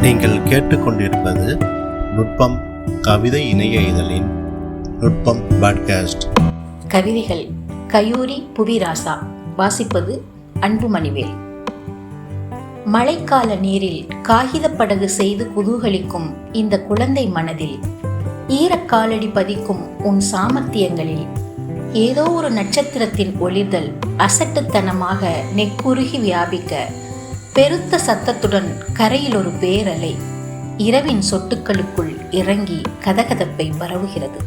நீங்கள் கேட்டுக்கொண்டிருப்பது நுட்பம் கவிதை இணைய இதழின் நுட்பம் பாட்காஸ்ட். கவிதைகள் கயூரி புவிராசா. வாசிப்பது அன்புமணிவேல். மழைக்கால நீரில் காகித படகு செய்து குதூகலிக்கும் இந்த குழந்தை மனதில் ஈரக்காலடி பதிக்கும் உன் சாமர்த்தியங்களில் ஏதோ ஒரு நட்சத்திரத்தின் ஒளிதல் அசட்டுத்தனமாக நெக்குருகி வியாபிக்க பெருத்த சத்தத்துடன் கரையில் ஒரு பேரலை இரவின் சொட்டுக்களுக்குள் இறங்கி கதகதப்பை பரவுகிறது.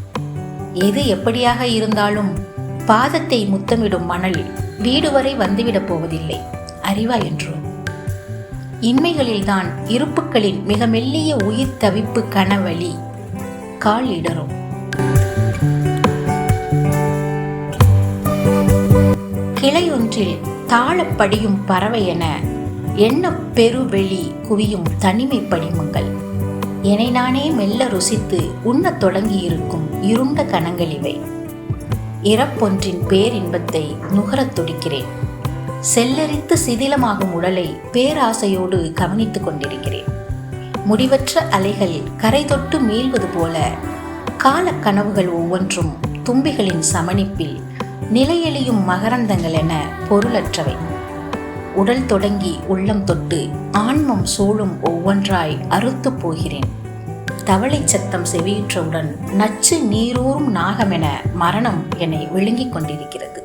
எது எப்படியாக இருந்தாலும் பாதத்தை முத்தமிடும் மணல் வீடு வரை வந்துவிடப் போவதில்லை அறிவா என்றோ. இன்மைகளில்தான் இருப்புக்களின் மிக மெல்லிய உயிர் தவிப்பு கனவழி கால் இடரும். கிளையொன்றில் தாழப்படியும் பறவை என எண்ண பெருவெளி குவியும் தனிமை படிமங்கள்? என்னை நானே மெல்ல ருசித்து உண்ணத் தொடங்கியிருக்கும் இருண்ட கணங்கள் இவை. இறப்பொன்றின் பேரின்பத்தை நுகரத் துடிக்கிறேன். செல்லரித்து சிதிலமாகும் உடலை பேராசையோடு கவனித்துக் கொண்டிருக்கிறேன். முடிவற்ற அலைகள் கரை தொட்டு மீள்வது போல காலக் கனவுகள் ஒவ்வொன்றும் தும்பிகளின் சமணிப்பில் நிலையெளியும் மகரந்தங்கள் என பொருளற்றவை. உடல் தொடங்கி உள்ளம் தொட்டு ஆன்மம் சூழும் ஒவ்வொன்றாய் அறுத்துப் போகிறேன். தவளை சத்தம் செவியுற்றவுடன் நச்சு நீரூறும் நாகமென மரணம் என்னை விழுங்கிக் கொண்டிருக்கிறது.